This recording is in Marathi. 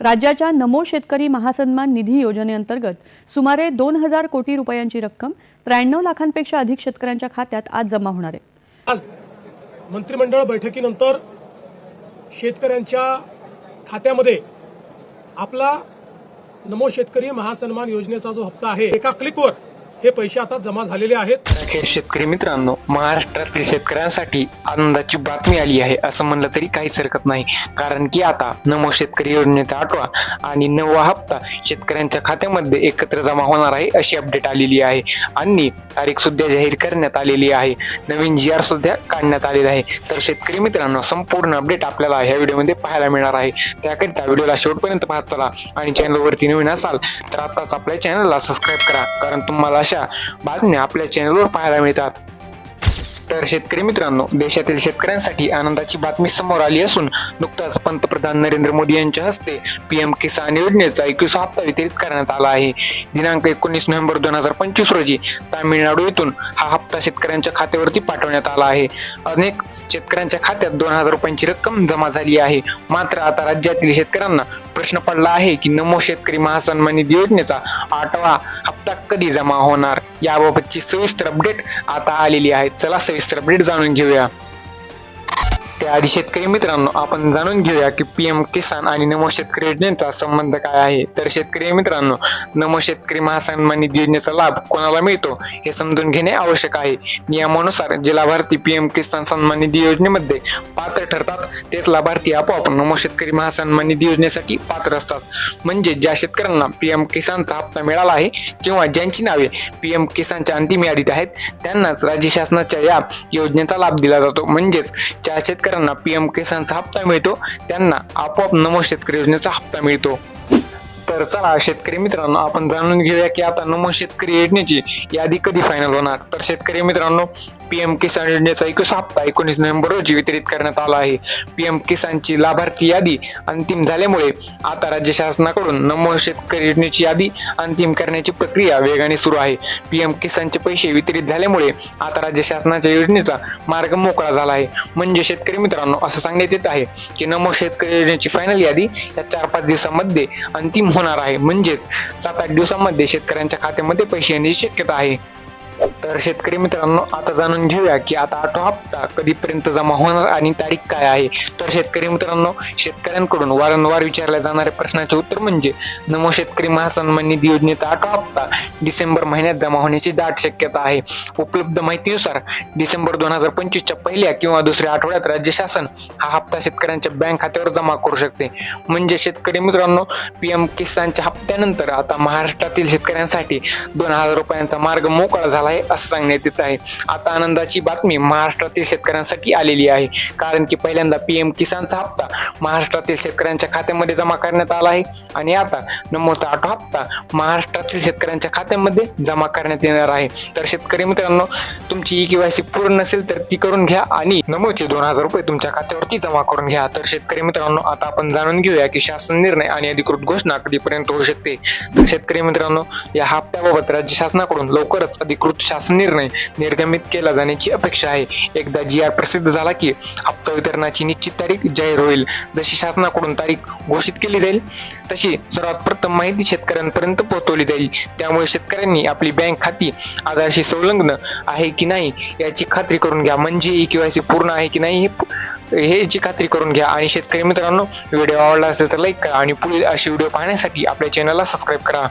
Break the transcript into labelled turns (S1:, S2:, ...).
S1: राज्याच्या नमो शेतकरी महासन्मान निधी योजनेअंतर्गत सुमारे दोन हजार कोटी रुपयांची रक्कम त्र्याण्णव लाखांपेक्षा अधिक शेतकऱ्यांच्या खात्यात आज जमा होणार आहे.
S2: आज मंत्रिमंडळ बैठकीनंतर शेतकऱ्यांच्या खात्यामध्ये आपला नमो शेतकरी महासन्मान योजनेचा जो हप्ता आहे एका क्लिकवर हे पैसे आता जमा झालेले आहेत.
S3: अखेर शेतकरी मित्रांनो महाराष्ट्रातील शेतकऱ्यांसाठी आनंदाची बातमी आली आहे असं म्हणलं तरी काहीच हरकत नाही. कारण की आता नमो शेतकरी योजनेचा आठवा आणि नववा हप्ता शेतकऱ्यांच्या खात्यामध्ये एकत्र जमा होणार आहे अशी अपडेट आलेली आहे. आणि तारीख सुद्धा जाहीर करण्यात आलेली आहे. नवीन जी आर सुद्धा काढण्यात आलेला आहे. तर शेतकरी मित्रांनो संपूर्ण अपडेट आपल्याला ह्या व्हिडिओमध्ये पाहायला मिळणार आहे. त्याकरिता व्हिडिओला शेवटपर्यंत पाहत चला आणि चॅनलवरती नवीन असाल तर आताच आपल्या चॅनलला सबस्क्राईब करा. कारण तुम्हाला अशा बातम्या आपल्या चॅनलवर पाहायला मिळतात. तर शेतकरी मित्रांनो देशातील शेतकऱ्यांसाठी आनंदाची बातमी समोर आली असून नुकताच पंतप्रधान नरेंद्र मोदी यांच्या हस्ते पीएम किसान योजनेचा एकवीस हप्ता वितरित करण्यात आला आहे. दिनांक एकोणीस नोव्हेंबर दोन हजार पंचवीस रोजी तामिळनाडू येथून हा हप्ता शेतकऱ्यांच्या खात्यावरती पाठवण्यात आला आहे. अनेक शेतकऱ्यांच्या खात्यात दोन हजार रुपयांची रक्कम जमा झाली आहे. मात्र आता राज्यातील शेतकऱ्यांना प्रश्न पडला आहे की नमो शेतकरी महासन्मान निधी योजनेचा आठवा हप्ता कधी जमा होणार? याबाबतची सविस्तर अपडेट आता आलेली आहे. चला सविस्तर अपडेट जाणून घेऊया. त्याआधी शेतकरी मित्रांनो आपण जाणून घेऊया की पीएम किसान आणि नमो शेतकरी योजनेचा संबंध काय आहे. तर शेतकरी मित्रांनो नमो शेतकरी महासन्मान निधी योजनेचा लाभ कोणाला मिळतो हे समजून घेणे आवश्यक आहे. नियमानुसार जे लाभार्थी पीएम किसान सन्मान निधी योजनेमध्ये पात्र ठरतात. तेच लाभार्थी आपोआप नमो शेतकरी महासन्मान निधी योजनेसाठी पात्र असतात. म्हणजे ज्या शेतकऱ्यांना पीएम किसानचा हप्ता मिळाला आहे किंवा ज्यांची नावे पीएम किसानच्या अंतिम यादीत आहेत त्यांनाच राज्य शासनाच्या या योजनेचा लाभ दिला जातो. म्हणजेच ज्या शेतकऱ्यांना पीएम किसानचा हप्ता मिळतो. त्यांना आपोआप नमो शेतकरी योजनेचा हप्ता मिळतो. तर चला शेतकरी मित्रांनो आपण जाणून घेऊया की आता नमो शेतकरी योजनेची यादी कधी फायनल होणार? तर शेतकरी मित्रांनो पीएम किसान योजनेचा एकवीस हप्ता एकोणीस नोव्हेंबर रोजी वितरित करण्यात आला आहे. पीएम किसानची लाभार्थी यादी अंतिम झाल्यामुळे आता राज्य शासनाकडून नमो शेतकरी योजनेची यादी अंतिम करण्याची प्रक्रिया वेगाने सुरू आहे. पीएम किसानचे पैसे वितरित झाल्यामुळे आता राज्य शासनाच्या योजनेचा मार्ग मोकळा झाला आहे. म्हणजे शेतकरी मित्रांनो असं सांगण्यात येत आहे की नमो शेतकरी योजनेची फायनल यादी या चार पाच दिवसांमध्ये अंतिम होणार आहे. म्हणजेच सात आठ दिवसांमध्ये शेतकऱ्यांच्या खात्यामध्ये पैसे येण्याची शक्यता आहे. तर शेतकरी मित्रांनो आता जाणून घेऊया की आता आठवा हप्ता कधीपर्यंत जमा होणार आणि तारीख काय आहे? तर शेतकरी मित्रांनो शेतकऱ्यांकडून वारंवार विचारल्या जाणाऱ्या प्रश्नाचे उत्तर म्हणजे नमो शेतकरी महासन्मान निधी योजनेचा आठवा हप्ता डिसेंबर महिन्यात जमा होण्याची दाट शक्यता आहे. उपलब्ध माहितीनुसार डिसेंबर दोन हजार पंचवीसच्या पहिल्या किंवा दुसऱ्या आठवड्यात राज्य शासन हा हप्ता शेतकऱ्यांच्या बँक खात्यावर जमा करू शकते. म्हणजे शेतकरी मित्रांनो पीएम किसानच्या हप्त्यानंतर आता महाराष्ट्रातील शेतकऱ्यांसाठी दोन हजार रुपयांचा मार्ग मोकळा झाला आहे असं सांगण्यात येत आहे. आता आनंदाची बातमी महाराष्ट्रातील शेतकऱ्यांसाठी आलेली आहे. कारण की पहिल्यांदा पीएम किसानचा हप्ता महाराष्ट्रातील शेतकऱ्यांच्या खात्यामध्ये जमा करण्यात आला आहे. आणि आता नमोचा आठवा हप्ता महाराष्ट्रातील शेतकऱ्यांच्या खात्यामध्ये जमा करण्यात येणार आहे. तर शेतकरी मित्रांनो तुमची ई केवायसी पूर्ण नसेल तर ती करून घ्या आणि नमोचे दोन हजार रुपये तुमच्या खात्यावरती जमा करून घ्या. तर शेतकरी मित्रांनो आता आपण जाणून घेऊया की शासन निर्णय आणि अधिकृत घोषणा कधीपर्यंत होऊ शकते? तर शेतकरी मित्रांनो या हप्त्याबाबत राज्य शासनाकडून लवकरच अधिकृत शासन निर्णय निर्गमित केला जाण्याची अपेक्षा आहे. एकदा जी आर प्रसिद्ध झाला की हप्ता वितरणाची निश्चित तारीख जाहीर होईल. जशी शासनाकडून तारीख घोषित केली जाईल तशी सर्वात प्रथम माहिती शेतकऱ्यांपर्यंत पोहोचवली जाईल. त्यामुळे शेतकऱ्यांनी आपली बँक खाती आधारशी संलग्न आहे की नाही याची खात्री करून घ्या. म्हणजे ई केवायसी पूर्ण आहे की नाही हे हे याची खात्री करून घ्या. आणि शेतकरी मित्रांनो व्हिडिओ आवडला असेल तर लाईक करा आणि पुढील असे व्हिडिओ पाहण्यासाठी आपल्या चॅनलला सबस्क्राईब करा.